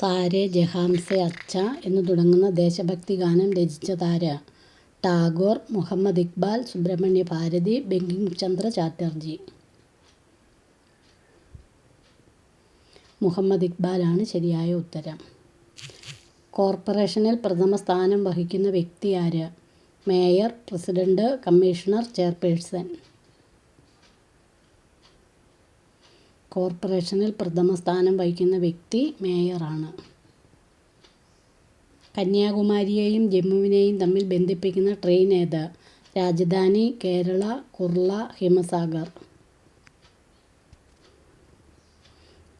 സാരേ ജഹാംസെ അച്ഛ എന്ന് തുടങ്ങുന്ന ദേശഭക്തി ഗാനം രചിച്ചതാര ടാഗോർ മുഹമ്മദ് ഇക്ബാൽ സുബ്രഹ്മണ്യ ഭാരതി ബങ്കിം ചന്ദ്ര ചാറ്റർജി. മുഹമ്മദ് ഇക്ബാലാണ് ശരിയായ ഉത്തരം. കോർപ്പറേഷനിൽ പ്രഥമ സ്ഥാനം വഹിക്കുന്ന വ്യക്തി ആര്? Mayor president commissioner chairperson. കോർപ്പറേഷനിൽ പ്രഥമ സ്ഥാനം വഹിക്കുന്ന വ്യക്തി മേയറാണ്. കന്യാകുമാരിയെയും ജമ്മുവിനെയും തമ്മിൽ ബന്ധിപ്പിക്കുന്ന ട്രെയിൻ ഏത്? രാജധാനി കേരള കുർള ഹിമസാഗർ.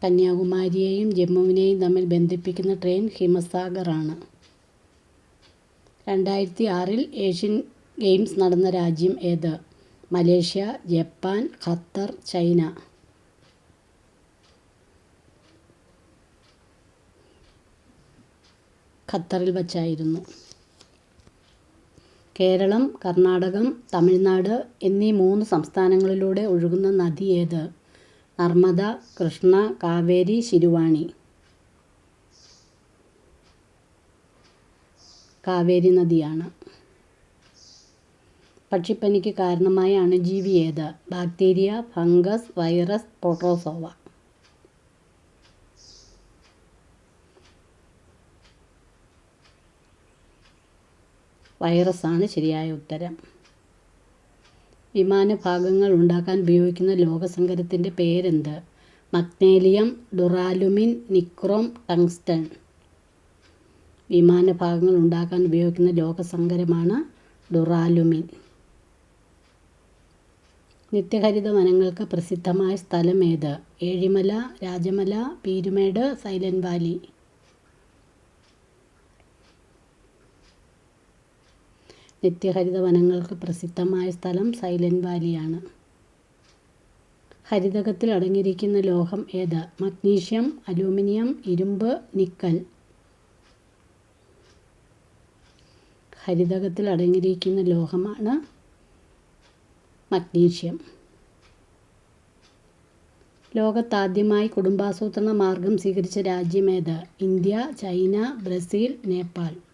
കന്യാകുമാരിയെയും ജമ്മുവിനെയും തമ്മിൽ ബന്ധിപ്പിക്കുന്ന ട്രെയിൻ ഹിമസാഗറാണ്. രണ്ടായിരത്തി ആറിൽ ഏഷ്യൻ ഗെയിംസ് നടന്ന രാജ്യം ഏത്? Malaysia Japan Qatar China. ഖത്തറിൽ വച്ചായിരുന്നു. കേരളം കർണാടകം തമിഴ്നാട് എന്നീ മൂന്ന് സംസ്ഥാനങ്ങളിലൂടെ ഒഴുകുന്ന നദി ഏത്? നർമ്മദ കൃഷ്ണ കാവേരി ശിരുവാണി. കാവേരി നദിയാണ്. പക്ഷിപ്പനിക്ക് കാരണമായ അണുജീവി ഏത്? Bacteria fungus virus protozoa. വൈറസാണ് ശരിയായ ഉത്തരം. വിമാന ഭാഗങ്ങൾ ഉണ്ടാക്കാൻ ഉപയോഗിക്കുന്ന ലോഹസങ്കരത്തിന്റെ പേരെന്ത്? Magnalium duralumin nichrome tungsten. വിമാന ഭാഗങ്ങൾ ഉണ്ടാക്കാൻ ഉപയോഗിക്കുന്ന ലോഹസങ്കരമാണ് ഡുറാലുമിൻ. നിത്യഹരിത വനങ്ങൾക്ക് പ്രസിദ്ധമായ സ്ഥലം ഏത്? Ezhimala Rajamala Peermade Silent Valley. നിത്യഹരിത വനങ്ങൾക്ക് പ്രസിദ്ധമായ സ്ഥലം സൈലന്റ് വാലിയാണ്. ഹരിതകത്തിൽ അടങ്ങിയിരിക്കുന്ന ലോഹം ഏത്? മഗ്നീഷ്യം അലൂമിനിയം ഇരുമ്പ് നിക്കൽ. ഹരിതകത്തിൽ അടങ്ങിയിരിക്കുന്ന ലോഹമാണ് മഗ്നീഷ്യം. ലോകത്താദ്യമായി കുടുംബാസൂത്രണ മാർഗം സ്വീകരിച്ച രാജ്യമേത് ഇന്ത്യ ചൈന ബ്രസീൽ നേപ്പാൾ.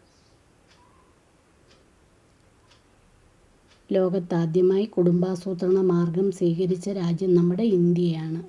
ലോകത്താദ്യമായി കുടുംബാസൂത്രണ മാർഗം സ്വീകരിച്ച രാജ്യം നമ്മുടെ ഇന്ത്യയാണ്.